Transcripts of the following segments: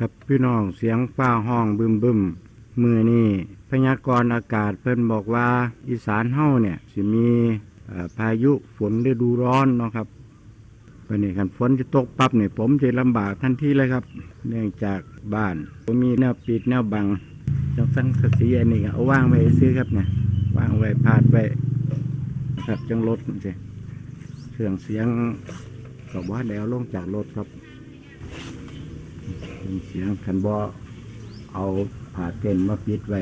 ครับพี่น้องเสียงฟ้าห้องบึมบึมมือนี่พยากรณ์อากาศเพิ่นบอกว่าอีสานเฮ้าเนี่ยสิมีพายุฝนฤดูร้อนเนาะครับวันนี้คันฝนจะตกปั๊บเนี่ยผมจะลำบากทันทีเลยครับ เนื่องจากบ้านผมมีแนวปิดแนวบังจังสังกะสีอันนี้เอาว่างไว้ซื้อครับเนี่ยว่างไว้พาดไว้ครับจังรถมันสิเครื่องเสียงก็ว่าแล้วลงจากรถครับ เป็นเสียงคันบอเอาผ่าเต้นมาปิดไว้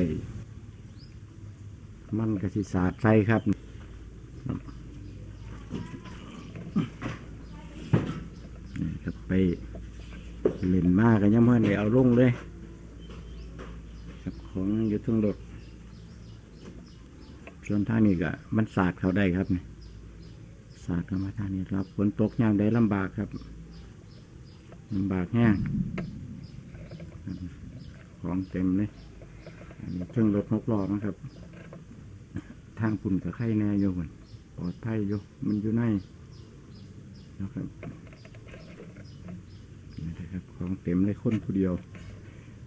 มันกระสิสาดใส่ครับนี่ครับไปเล่นมากกันยังเมื่อไหเอาลงเลย ครับของอยู่ทั้งรถส่วนทางนี้ก็มันสาดเขาได้ครับนี่สาดเข้ามาทางนี้ครับฝนตกยามได้ลำบากครับลำบากแห้ง ของเต็มเลยอันนี้เครื่องรถหกล้อนะครับ ทางปุ่นกับไข่แน่อยู่มันปลอดภัยอยู่มันอยู่ในนะครับนี่นะครับ ของเต็มเลยคนผู้เดียว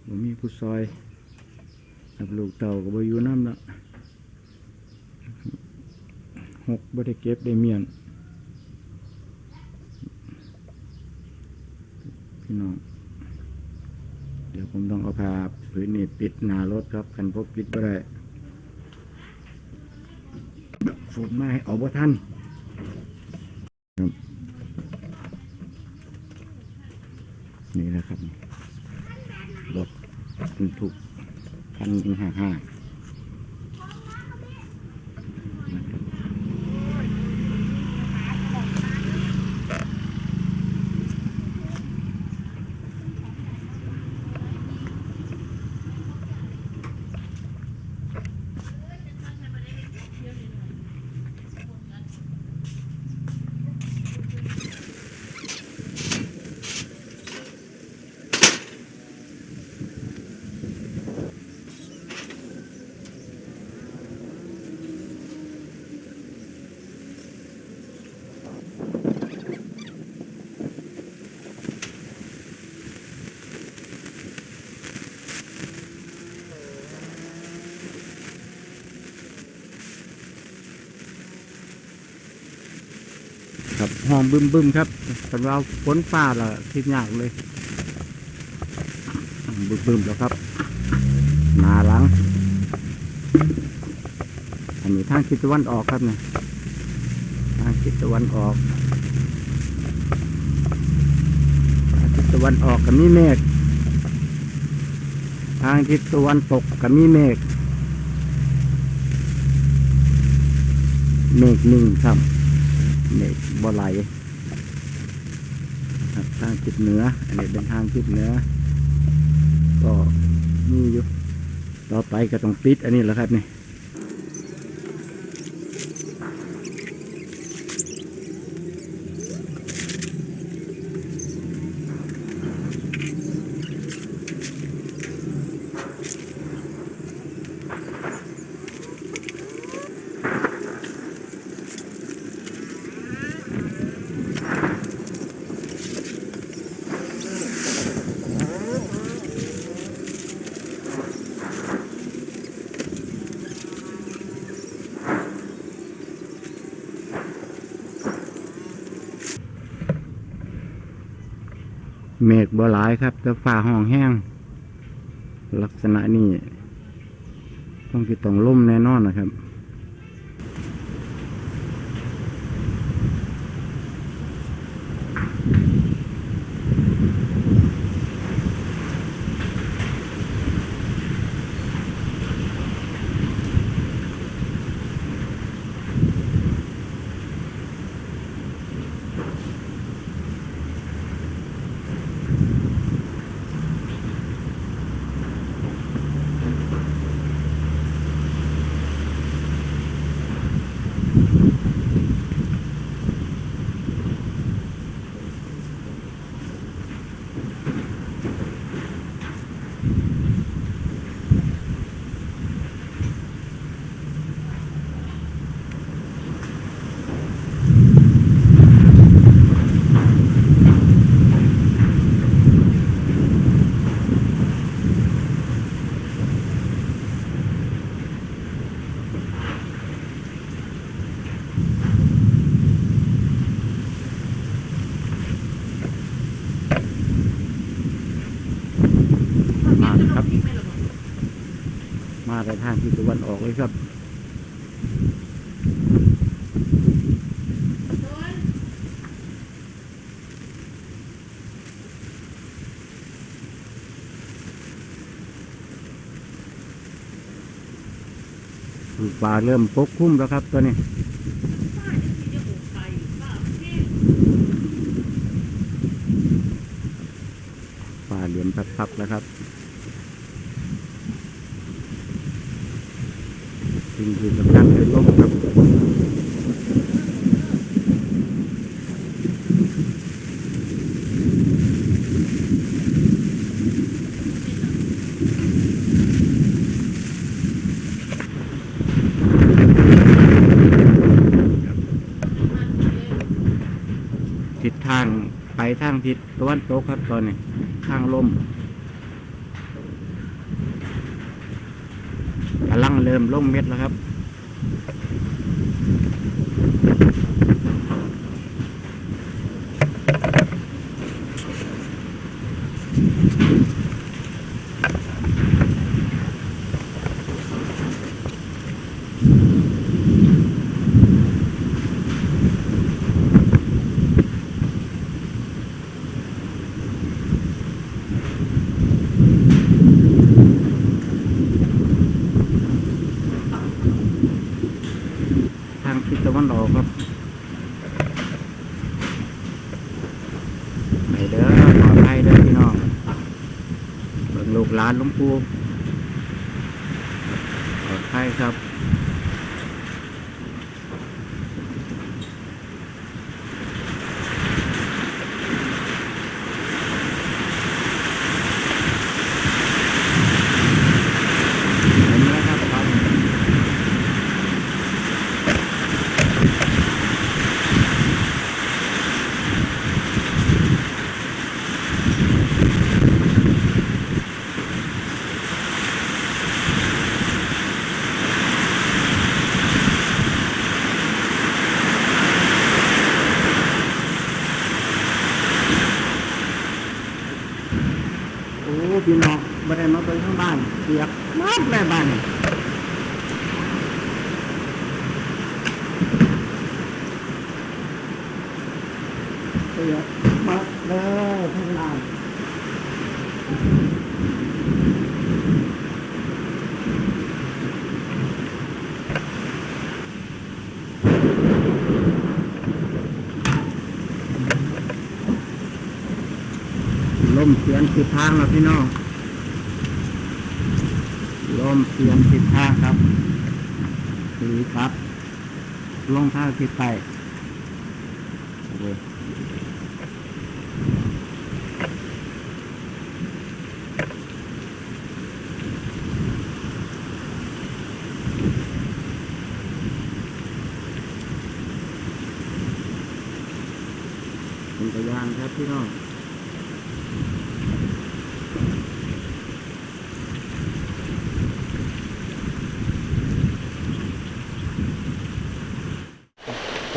บ่มีผู้ซอยกับลูกเต่าก็บ่อยู่น้ำละหกบ่ได้เก็บได้เมียนพี่น้อง ดี๋ยวผมต้องเอาผ้าผืนนี้ปิดหน้ารถครับคันพบปิดไปได้ฝนมาให้เอาบ่ทันนี่นะครับรถบรรทุกพันห้าห้า หองบึมบึมๆครับสำหรับฝนฟ้าละคิดยากเลยบึมบึมๆแล้วครับหนาหลัง อันนี้ทางทิศตะวันออกครับเนี่ยทางทิศตะวันออกทิศตะวันออกก็มีเมฆทางทิศตะวันตกก็มีเมฆเมฆหนึ่งครับ เนี่ยบ่ไหลครับทางทิศเหนือ อันนี้เป็นทางทิศเหนือ ก็มีอยู่ต่อไปก็ต้องปิดอันนี้แหละครับนี่ เมฆบ่หลายครับ แต่ฝ้าห้องแห้ง ลักษณะนี้ ต้องที่ต้องล่มแน่นอนนะครับ ค มา ไปทางทิศตะวันออกเลยครับป่าเริ่มปกคลุมแล้วครับตัวนี้ป่าเหลี่ยมพับๆแล้วครับ สิ่งที่สำคัญคือลมครับทิศทางไปทางทิศตะวันตกครับตอนนี้ทางลมกำ ลังเริ่มล่งเม็ดแล้วครับ ทางทิศตะวันออกครับ ไปเด้อปลอดภัยเด้อพี่น้องเบิ่งลูกหลานหลุงปูปลอดภัยครับ เห็นแล้วครับครับ โอ้พี่น้องไม่ได้มาไปข้างบ้านเปียกมากแม่บ้านเปียกมากเลยข้างบ้านลมเปลี่ยนทิศทางแล้วพี่น้อง มเปลี่ยนทิศทาครับสีครับลงท่างทิศใต้โอเคเป็นพยานครับพี่น้อง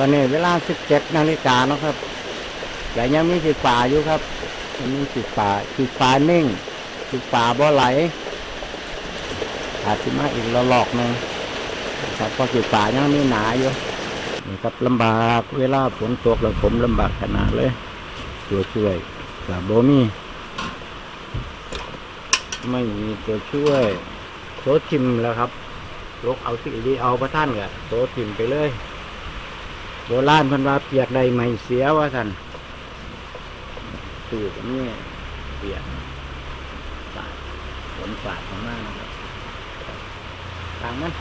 อนนี้เวลา17นาฬิกานาะครับแต่ยังมีสีฟ้าอยู่ครับยังมีสีฟ้าสีฟ้านิ่งสีฟ้าบ่ไหลอาจจะมาอีกระลอกหนึงครับเพราะสีฟ้ายังมีหนาอยู่นี่ครับลำบากเวลาฝนตกแล้วผมลำบากขนาดเลย ตัวช่วยกับโบมี่ไม่มีตัวช่วยโซทิมแล้วครับลกเอาสิดีเอาพระท่านกับโซทิมไปเลย โบราณพันว่าเปียกใดไม่เสียว่าท่านตื่นนี่เปียกฝาดฝนฝาดมากนะครับต่างมัน